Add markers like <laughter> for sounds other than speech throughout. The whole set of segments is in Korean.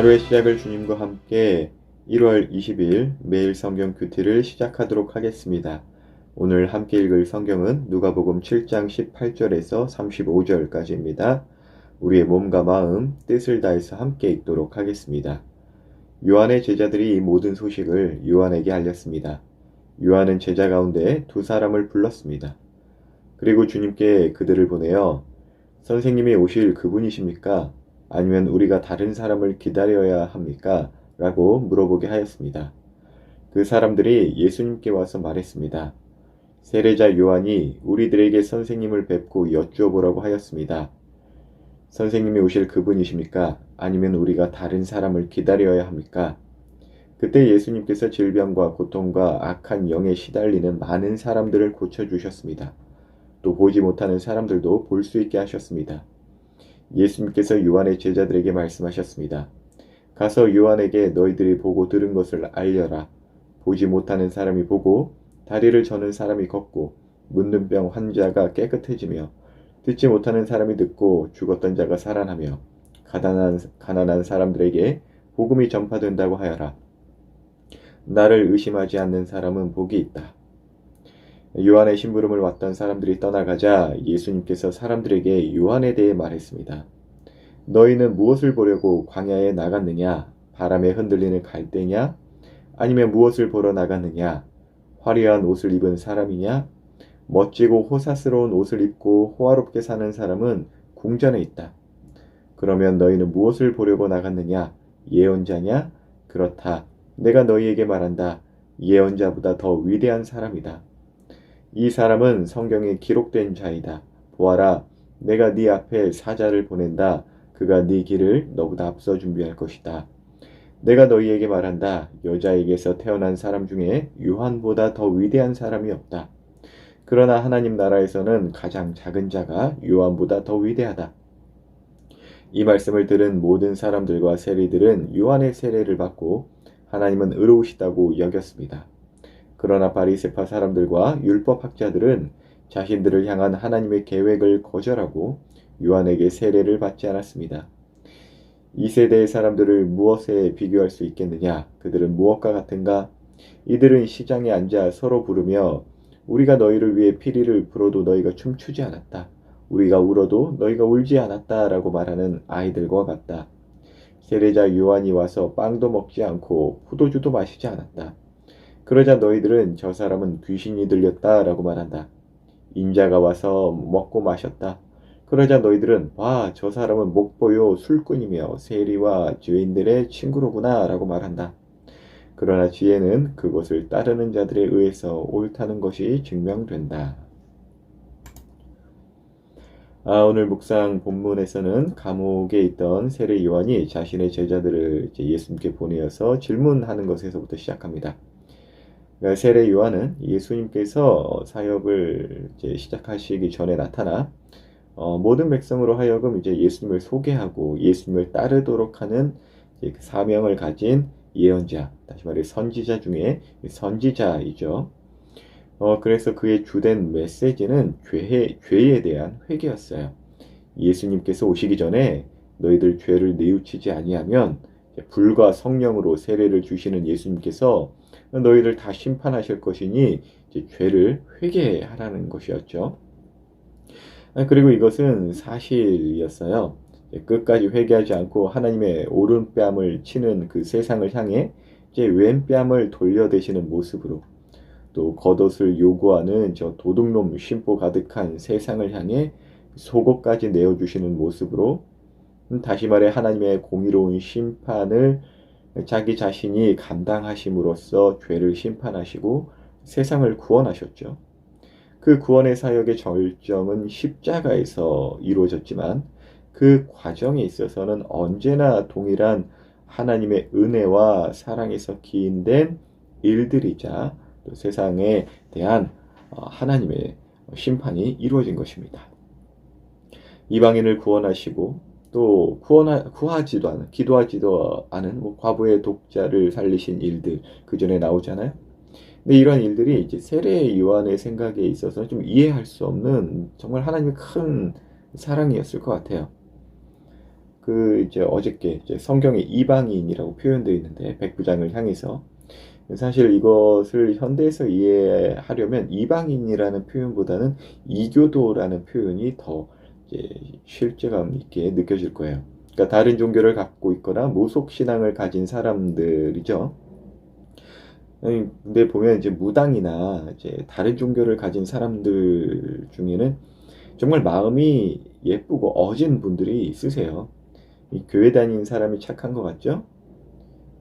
하루의 시작을 주님과 함께 1월 20일 매일 성경 큐티를 시작하도록 하겠습니다. 오늘 함께 읽을 성경은 누가복음 7장 18절에서 35절까지입니다. 우리의 몸과 마음, 뜻을 다해서 함께 읽도록 하겠습니다. 요한의 제자들이 이 모든 소식을 요한에게 알렸습니다. 요한은 제자 가운데 두 사람을 불렀습니다. 그리고 주님께 그들을 보내어 선생님이 오실 그분이십니까? 아니면 우리가 다른 사람을 기다려야 합니까? 라고 물어보게 하였습니다. 그 사람들이 예수님께 와서 말했습니다. 세례자 요한이 우리들에게 선생님을 뵙고 여쭈어 보라고 하였습니다. 선생님이 오실 그분이십니까? 아니면 우리가 다른 사람을 기다려야 합니까? 그때 예수님께서 질병과 고통과 악한 영에 시달리는 많은 사람들을 고쳐주셨습니다. 또 보지 못하는 사람들도 볼 수 있게 하셨습니다. 예수님께서 요한의 제자들에게 말씀하셨습니다. 가서 요한에게 너희들이 보고 들은 것을 알려라. 보지 못하는 사람이 보고 다리를 저는 사람이 걷고 묻는 병 환자가 깨끗해지며 듣지 못하는 사람이 듣고 죽었던 자가 살아나며 가난한, 가난한 사람들에게 복음이 전파된다고 하여라. 나를 의심하지 않는 사람은 복이 있다. 요한의 심부름을 왔던 사람들이 떠나가자 예수님께서 사람들에게 요한에 대해 말했습니다. 너희는 무엇을 보려고 광야에 나갔느냐? 바람에 흔들리는 갈대냐? 아니면 무엇을 보러 나갔느냐? 화려한 옷을 입은 사람이냐? 멋지고 호사스러운 옷을 입고 호화롭게 사는 사람은 궁전에 있다. 그러면 너희는 무엇을 보려고 나갔느냐? 예언자냐? 그렇다. 내가 너희에게 말한다. 예언자보다 더 위대한 사람이다. 이 사람은 성경에 기록된 자이다. 보아라, 내가 네 앞에 사자를 보낸다. 그가 네 길을 너보다 앞서 준비할 것이다. 내가 너희에게 말한다. 여자에게서 태어난 사람 중에 요한보다 더 위대한 사람이 없다. 그러나 하나님 나라에서는 가장 작은 자가 요한보다 더 위대하다. 이 말씀을 들은 모든 사람들과 세리들은 요한의 세례를 받고 하나님은 의로우시다고 여겼습니다. 그러나 바리세파 사람들과 율법 학자들은 자신들을 향한 하나님의 계획을 거절하고 요한에게 세례를 받지 않았습니다. 이 세대의 사람들을 무엇에 비교할 수 있겠느냐? 그들은 무엇과 같은가? 이들은 시장에 앉아 서로 부르며 우리가 너희를 위해 피리를 불어도 너희가 춤추지 않았다. 우리가 울어도 너희가 울지 않았다. 라고 말하는 아이들과 같다. 세례자 요한이 와서 빵도 먹지 않고 포도주도 마시지 않았다. 그러자 너희들은 저 사람은 귀신이 들렸다 라고 말한다. 인자가 와서 먹고 마셨다. 그러자 너희들은 와, 저 사람은 목보요 술꾼이며 세리와 죄인들의 친구로구나 라고 말한다. 그러나 지혜는 그것을 따르는 자들에 의해서 옳다는 것이 증명된다. 아, 오늘 묵상 본문에서는 감옥에 있던 세례 요한이 자신의 제자들을 예수님께 보내어서 질문하는 것에서부터 시작합니다. 그러니까 세례 요한은 예수님께서 사역을 이제 시작하시기 전에 나타나 어, 모든 백성으로 하여금 이제 예수님을 소개하고 예수님을 따르도록 하는 그 사명을 가진 예언자, 다시 말해 선지자 중에 선지자이죠. 어, 그래서 그의 주된 메시지는 죄에, 죄에 대한 회개였어요. 예수님께서 오시기 전에 너희들 죄를 뉘우치지 아니하면 불과 성령으로 세례를 주시는 예수님께서 너희를 다 심판하실 것이니 죄를 회개하라는 것이었죠. 아, 그리고 이것은 사실이었어요. 끝까지 회개하지 않고 하나님의 오른뺨을 치는 그 세상을 향해 이제 왼뺨을 돌려대시는 모습으로 또 겉옷을 요구하는 저 도둑놈 심보 가득한 세상을 향해 속옷까지 내어주시는 모습으로 음, 다시 말해 하나님의 공의로운 심판을 자기 자신이 감당하심으로써 죄를 심판하시고 세상을 구원하셨죠. 그 구원의 사역의 절정은 십자가에서 이루어졌지만 그 과정에 있어서는 언제나 동일한 하나님의 은혜와 사랑에서 기인된 일들이자 또 세상에 대한 어, 하나님의 심판이 이루어진 것입니다. 이방인을 구원하시고 또 구원하, 구하지도 않은, 기도하지도 않은 뭐 과부의 독자를 살리신 일들 그 전에 나오잖아요. 근데 이러한 일들이 이제 세례 요한의 생각에 있어서 좀 이해할 수 없는 정말 하나님의 큰 사랑이었을 것 같아요. 그 이제 어저께 이제 성경에 이방인이라고 표현되어 있는데 백부장을 향해서 사실 이것을 현대에서 이해하려면 이방인이라는 표현보다는 이교도라는 표현이 더 실제감 있게 느껴질 거예요. 그러니까 다른 종교를 갖고 있거나 무속 신앙을 가진 사람들이죠. 근데 보면 이제 무당이나 이제 다른 종교를 가진 사람들 중에는 정말 마음이 예쁘고 어진 분들이 있으세요. 이 교회 다니는 사람이 착한 것 같죠?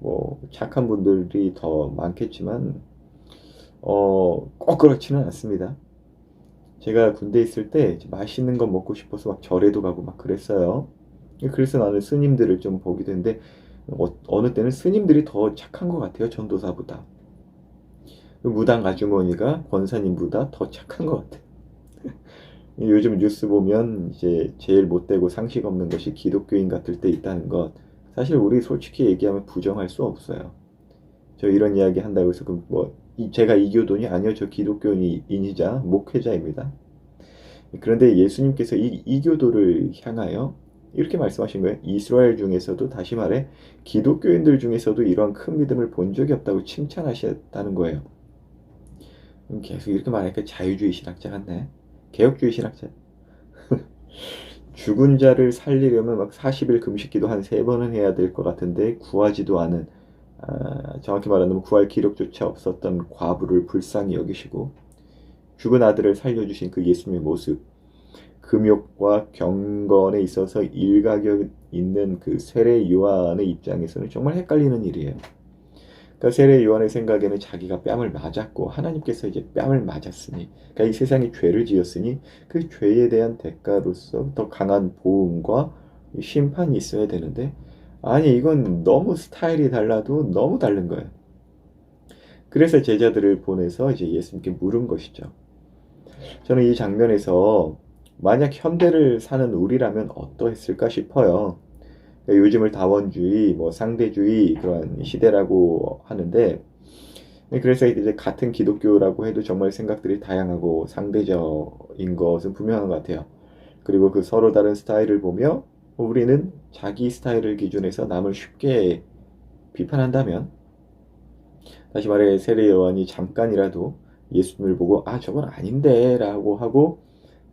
뭐 착한 분들이 더 많겠지만 어, 꼭 그렇지는 않습니다. 제가 군대 있을 때 맛있는 거 먹고 싶어서 막 절에도 가고 막 그랬어요. 그래서 나는 스님들을 좀 보기도 했는데 어, 느 때는 스님들이 더 착한 것 같아요. 전도사보다. 무당 아주머니가 권사님보다 더 착한 것 같아요. <laughs> 요즘 뉴스 보면 이제 제일 못되고 상식 없는 것이 기독교인 같을 때 있다는 것. 사실 우리 솔직히 얘기하면 부정할 수 없어요. 저 이런 이야기 한다고 해서 그럼 뭐 제가 이교도니 아니요 저 기독교인이자 목회자입니다. 그런데 예수님께서 이 이교도를 향하여 이렇게 말씀하신 거예요. 이스라엘 중에서도 다시 말해 기독교인들 중에서도 이러한 큰 믿음을 본 적이 없다고 칭찬하셨다는 거예요. 계속 이렇게 말하니까 자유주의 신학자 같네. 개혁주의 신학자. <laughs> 죽은 자를 살리려면 막 40일 금식기도 한 세 번은 해야 될 것 같은데 구하지도 않은 아, 정확히 말하면 구할 기록조차 없었던 과부를 불쌍히 여기시고 죽은 아들을 살려주신 그 예수님의 모습 금욕과 경건에 있어서 일가격 있는 그 세례 요한의 입장에서는 정말 헷갈리는 일이에요. 그러니까 세례 요한의 생각에는 자기가 뺨을 맞았고 하나님께서 이제 뺨을 맞았으니 그러니까 이 세상이 죄를 지었으니 그 죄에 대한 대가로서 더 강한 보응과 심판이 있어야 되는데 아니 이건 너무 스타일이 달라도 너무 다른 거예요. 그래서 제자들을 보내서 이제 예수님께 물은 것이죠. 저는 이 장면에서 만약 현대를 사는 우리라면 어떠했을까 싶어요. 요즘을 다원주의, 뭐 상대주의 그런 시대라고 하는데 그래서 이제 같은 기독교라고 해도 정말 생각들이 다양하고 상대적인 것은 분명한 것 같아요. 그리고 그 서로 다른 스타일을 보며 우리는 자기 스타일을 기준해서 남을 쉽게 비판한다면 다시 말해 세례 요한이 잠깐이라도 예수님을 보고 아 저건 아닌데 라고 하고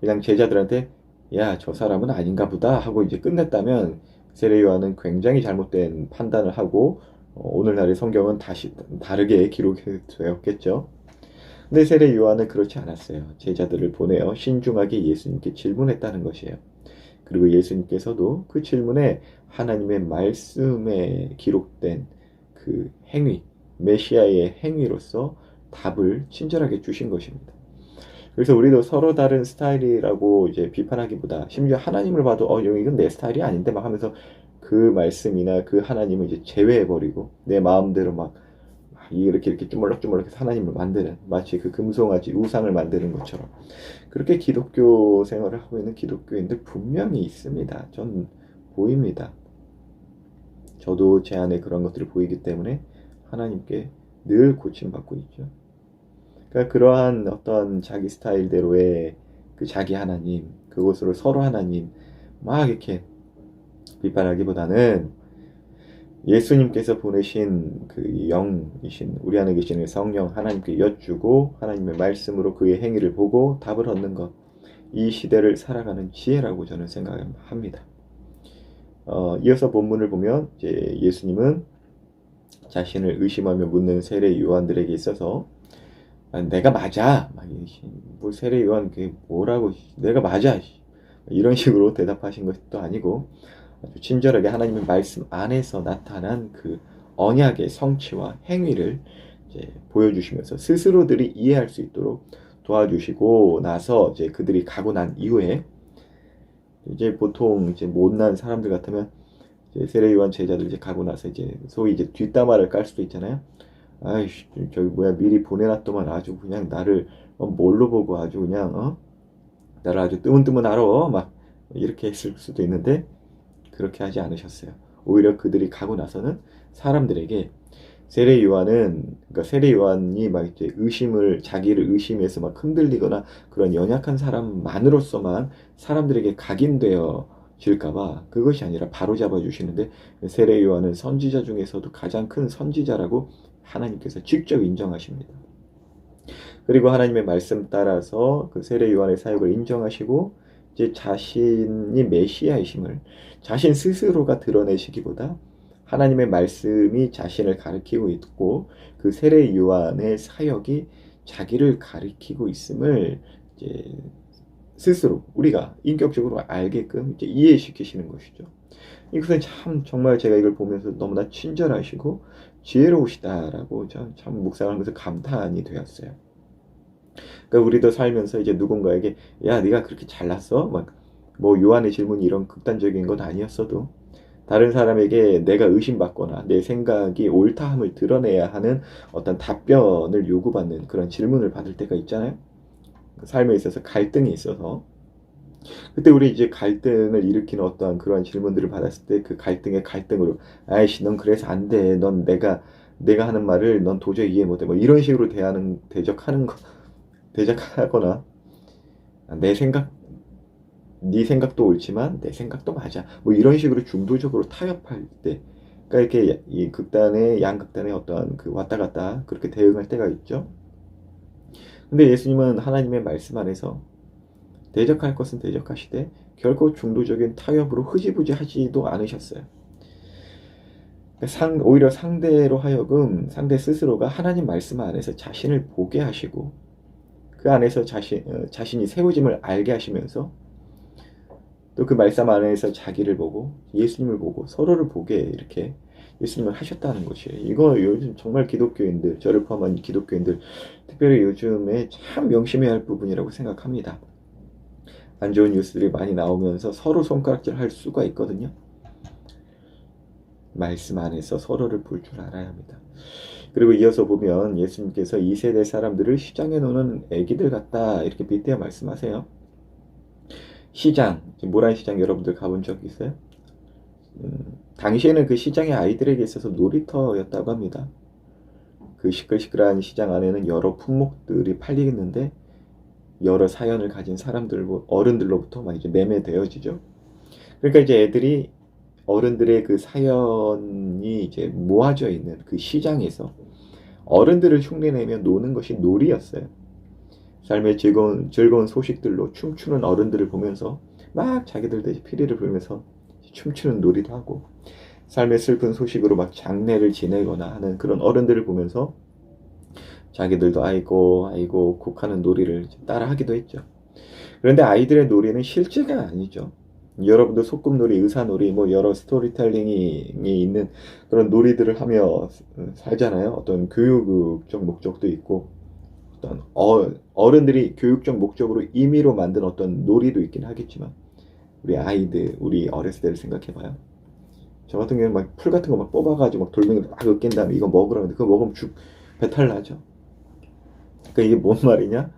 그냥 제자들한테 야 저 사람은 아닌가 보다 하고 이제 끝냈다면 세례 요한은 굉장히 잘못된 판단을 하고 어, 오늘날의 성경은 다시 다르게 기록되었겠죠. 근데 세례 요한은 그렇지 않았어요. 제자들을 보내어 신중하게 예수님께 질문했다는 것이에요. 그리고 예수님께서도 그 질문에 하나님의 말씀에 기록된 그 행위, 메시아의 행위로서 답을 친절하게 주신 것입니다. 그래서 우리도 서로 다른 스타일이라고 이제 비판하기보다 심지어 하나님을 봐도 어 이건 내 스타일이 아닌데 막 하면서 그 말씀이나 그 하나님을 이제 제외해버리고 내 마음대로 막 이렇게 이렇게 쭈물럭쭈물럭 하나님을 만드는 마치 그 금송아지 우상을 만드는 것처럼 그렇게 기독교 생활을 하고 있는 기독교인들 분명히 있습니다. 전 보입니다. 저도 제 안에 그런 것들이 보이기 때문에 하나님께 늘 고침받고 있죠. 그러니까 그러한 어떤 자기 스타일대로의 그 자기 하나님, 그곳으로 서로 하나님 막 이렇게 비판하기보다는 예수님께서 보내신 그 영이신 우리 안에 계시는 성령 하나님께 여쭈고 하나님의 말씀으로 그의 행위를 보고 답을 얻는 것. 이 시대를 살아가는 지혜라고 저는 생각합니다. 어, 이어서 본문을 보면 이제 예수님은 자신을 의심하며 묻는 세례 요한들에게 있어서 아, 내가 맞아. 뭐 세례 요한 그게 뭐라고 내가 맞아. 이런 식으로 대답하신 것도 아니고 아주 친절하게 하나님의 말씀 안에서 나타난 그 언약의 성취와 행위를 이제 보여주시면서 스스로들이 이해할 수 있도록 도와주시고 나서 이제 그들이 가고 난 이후에 이제 보통 이제 못난 사람들 같으면 세례 요한 제자들 이제 가고 나서 이제 소위 이제 뒷담화를 깔 수도 있잖아요. 아이씨 저기 뭐야 미리 보내놨더만 아주 그냥 나를 어, 뭘로 보고 아주 그냥 어 나를 아주 뜨문뜨문 알아 막 이렇게 했을 수도 있는데 그렇게 하지 않으셨어요. 오히려 그들이 가고 나서는 사람들에게 세례 요한은 그러니까 세례 요한이 막 이제 의심을 자기를 의심해서 막 흔들리거나 그런 연약한 사람만으로서만 사람들에게 각인되어 질까봐 그것이 아니라 바로 잡아 주시는데 세례 요한은 선지자 중에서도 가장 큰 선지자라고 하나님께서 직접 인정하십니다. 그리고 하나님의 말씀 따라서 그 세례 요한의 사역을 인정하시고 이제 자신이 메시아이심을 자신 스스로가 드러내시기보다 하나님의 말씀이 자신을 가리키고 있고 그 세례 요한의 사역이 자기를 가리키고 있음을 이제 스스로 우리가 인격적으로 알게끔 이제 이해시키시는 것이죠. 이것은 참 정말 제가 이걸 보면서 너무나 친절하시고 지혜로우시다라고 참, 참 묵상하면서 감탄이 되었어요. 그러니까 우리도 살면서 이제 누군가에게 야 네가 그렇게 잘났어? 막 뭐 요한의 질문이 이런 극단적인 건 아니었어도 다른 사람에게 내가 의심받거나 내 생각이 옳다함을 드러내야 하는 어떤 답변을 요구받는 그런 질문을 받을 때가 있잖아요. 삶에 있어서 갈등이 있어서 그때 우리 이제 갈등을 일으키는 어떠한 그러한 질문들을 받았을 때 그 갈등의 갈등으로 아이씨 넌 그래서 안 돼. 넌 내가 내가 하는 말을 넌 도저히 이해 못해. 뭐 이런 식으로 대하는 대적하는 거 대적하거나 내 생각 네 생각도 옳지만 내 생각도 맞아. 뭐 이런 식으로 중도적으로 타협할 때 그러니까 이렇게 이 극단의 양극단의 어떠한 그 왔다 갔다 그렇게 대응할 때가 있죠. 근데 예수님은 하나님의 말씀 안에서 대적할 것은 대적하시되 결코 중도적인 타협으로 흐지부지 하지도 않으셨어요. 그러니까 상, 오히려 상대로 하여금 상대 스스로가 하나님 말씀 안에서 자신을 보게 하시고 그 안에서 자신, 어, 자신이 세워짐을 알게 하시면서 또 그 말씀 안에서 자기를 보고 예수님을 보고 서로를 보게 이렇게 예수님을 하셨다는 것이에요. 이거 요즘 정말 기독교인들, 저를 포함한 기독교인들, 특별히 요즘에 참 명심해야 할 부분이라고 생각합니다. 안 좋은 뉴스들이 많이 나오면서 서로 손가락질 할 수가 있거든요. 말씀 안에서 서로를 볼 줄 알아야 합니다. 그리고 이어서 보면 예수님께서 이 세대 사람들을 시장에 노는 애기들 같다 이렇게 빗대어 말씀하세요. 시장, 모란 시장 여러분들 가본 적 있어요? 음, 당시에는 그 시장의 아이들에게 있어서 놀이터였다고 합니다. 그 시끌시끌한 시장 안에는 여러 품목들이 팔리겠는데 여러 사연을 가진 사람들, 어른들로부터 막 이제 매매되어지죠. 그러니까 이제 애들이 어른들의 그 사연이 이제 모아져 있는 그 시장에서 어른들을 흉내내며 노는 것이 놀이였어요. 삶의 즐거운, 즐거운 소식들로 춤추는 어른들을 보면서 막 자기들도 피리를 불면서 춤추는 놀이도 하고 삶의 슬픈 소식으로 막 장례를 지내거나 하는 그런 어른들을 보면서 자기들도 아이고 아이고 곡하는 놀이를 따라 하기도 했죠. 그런데 아이들의 놀이는 실제가 아니죠. 여러분도 소꿉놀이, 의사놀이, 뭐 여러 스토리텔링이 있는 그런 놀이들을 하며 살잖아요. 어떤 교육적 목적도 있고 어떤 어, 어른들이 교육적 목적으로 임의로 만든 어떤 놀이도 있긴 하겠지만 우리 아이들, 우리 어렸을 때를 생각해봐요. 저 같은 경우는 막 풀 같은 거 막 뽑아가지고 막 돌멩이를 막 으깬 다음에 이거 먹으라는데 그거 먹으면 죽 배탈 나죠. 그러니까 이게 뭔 말이냐?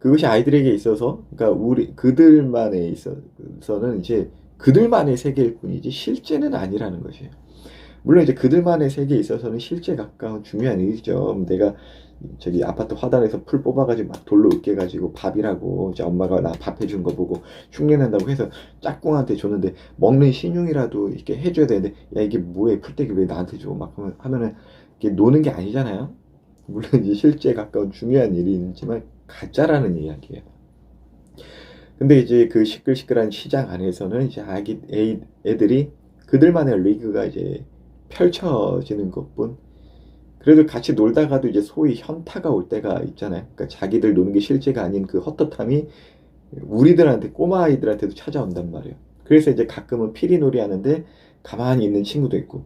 그것이 아이들에게 있어서, 그러니까 우리 그들만에 있어서는 이제 그들만의 세계일 뿐이지 실제는 아니라는 것이에요. 물론 이제 그들만의 세계에 있어서는 실제 가까운 중요한 일이죠. 내가 저기 아파트 화단에서 풀 뽑아가지고 막 돌로 으깨가지고 밥이라고 이제 엄마가 나 밥 해준 거 보고 흉내낸다고 해서 짝꿍한테 줬는데 먹는 신용이라도 이렇게 해줘야 되는데 야 이게 뭐해 풀떼기 왜 나한테 줘막 하면은 이게 노는 게 아니잖아요. 물론 이제 실제 가까운 중요한 일이지만 가짜라는 이야기예요. 근데 이제 그 시끌시끌한 시장 안에서는 이제 아기 애, 애들이 그들만의 리그가 이제 펼쳐지는 것뿐. 그래도 같이 놀다가도 이제 소위 현타가 올 때가 있잖아요. 그러니까 자기들 노는 게 실제가 아닌 그 헛헛함이 우리들한테 꼬마 아이들한테도 찾아온단 말이에요. 그래서 이제 가끔은 피리놀이 하는데 가만히 있는 친구도 있고,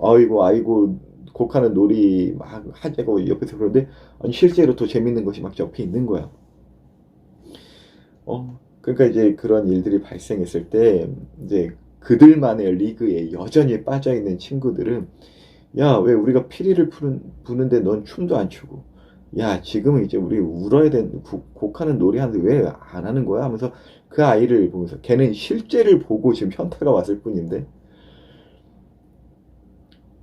아이고 아이고 곡하는 놀이 막 하자고 옆에서 그러는데 아니 실제로 더 재밌는 것이 막 옆에 있는 거야. 어 그러니까 이제 그런 일들이 발생했을 때 이제 그들만의 리그에 여전히 빠져 있는 친구들은 야 왜 우리가 피리를 푸는, 부는데 넌 춤도 안 추고 야 지금은 이제 우리 울어야 되는 곡하는 놀이 하는데 왜 안 하는 거야 하면서 그 아이를 보면서 걔는 실제를 보고 지금 현타가 왔을 뿐인데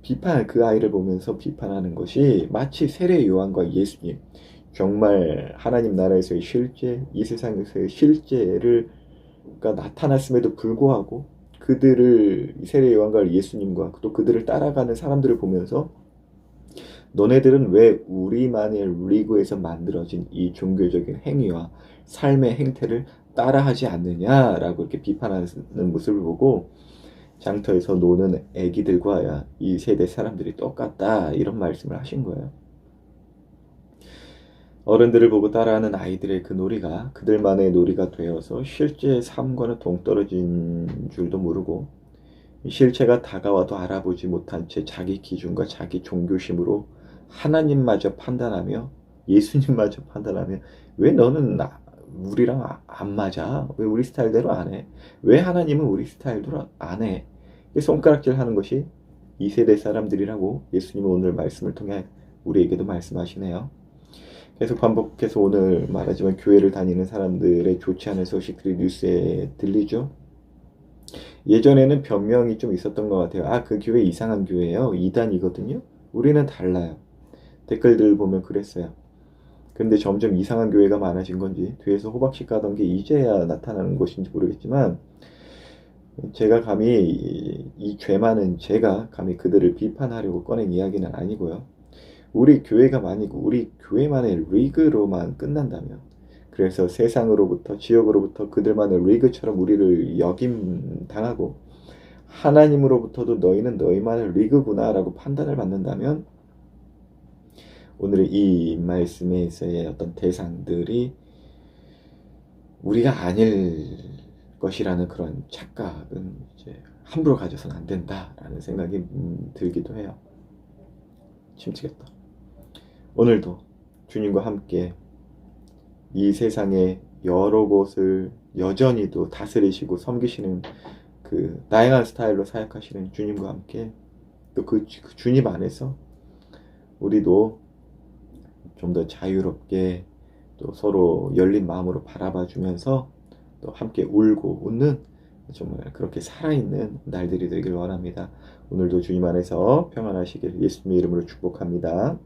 비판 그 아이를 보면서 비판하는 것이 마치 세례 요한과 예수님 정말 하나님 나라에서의 실제 이 세상에서의 실제를 메시아가 나타났음에도 불구하고 그들을 세례 요한과 예수님과 또 그들을 따라가는 사람들을 보면서 너네들은 왜 우리만의 리그에서 만들어진 이 종교적인 행위와 삶의 행태를 따라하지 않느냐라고 이렇게 비판하는 모습을 보고 장터에서 노는 애기들과 이 세대 사람들이 똑같다 이런 말씀을 하신 거예요. 어른들을 보고 따라하는 아이들의 그 놀이가 그들만의 놀이가 되어서 실제 삶과는 동떨어진 줄도 모르고 실체가 다가와도 알아보지 못한 채 자기 기준과 자기 종교심으로 하나님마저 판단하며 예수님마저 판단하며 왜 너는 나, 우리랑 아, 안 맞아? 왜 우리 스타일대로 안 해? 왜 하나님은 우리 스타일대로 안 해? 손가락질 하는 것이 이 세대 사람들이라고 예수님은 오늘 말씀을 통해 우리에게도 말씀하시네요. 계속 반복해서 오늘 말하지만 교회를 다니는 사람들의 좋지 않은 소식들이 뉴스에 들리죠. 예전에는 변명이 좀 있었던 것 같아요. 아, 그 교회 이상한 교회예요. 이단이거든요. 우리는 달라요. 댓글들 보면 그랬어요. 근데 점점 이상한 교회가 많아진 건지 뒤에서 호박씨 까던 게 이제야 나타나는 것인지 모르겠지만 제가 감히 이죄 많은 제가 감히 그들을 비판하려고 꺼낸 이야기는 아니고요. 우리 교회가 만이고 우리 교회만의 리그로만 끝난다면 그래서 세상으로부터 지역으로부터 그들만의 리그처럼 우리를 역임 당하고 하나님으로부터도 너희는 너희만의 리그구나라고 판단을 받는다면 오늘의 이 말씀에서의 어떤 대상들이 우리가 아닐 것이라는 그런 착각은 이제 함부로 가져서는 안 된다라는 생각이 음, 들기도 해요. 침치겠다. 오늘도 주님과 함께 이 세상의 여러 곳을 여전히도 다스리시고 섬기시는 그 다양한 스타일로 사역하시는 주님과 함께 또그 그 주님 안에서 우리도 좀 더 자유롭게 또 서로 열린 마음으로 바라봐 주면서 또 함께 울고 웃는 정말 그렇게 살아있는 날들이 되길 원합니다. 오늘도 주님 안에서 평안하시길 예수님의 이름으로 축복합니다.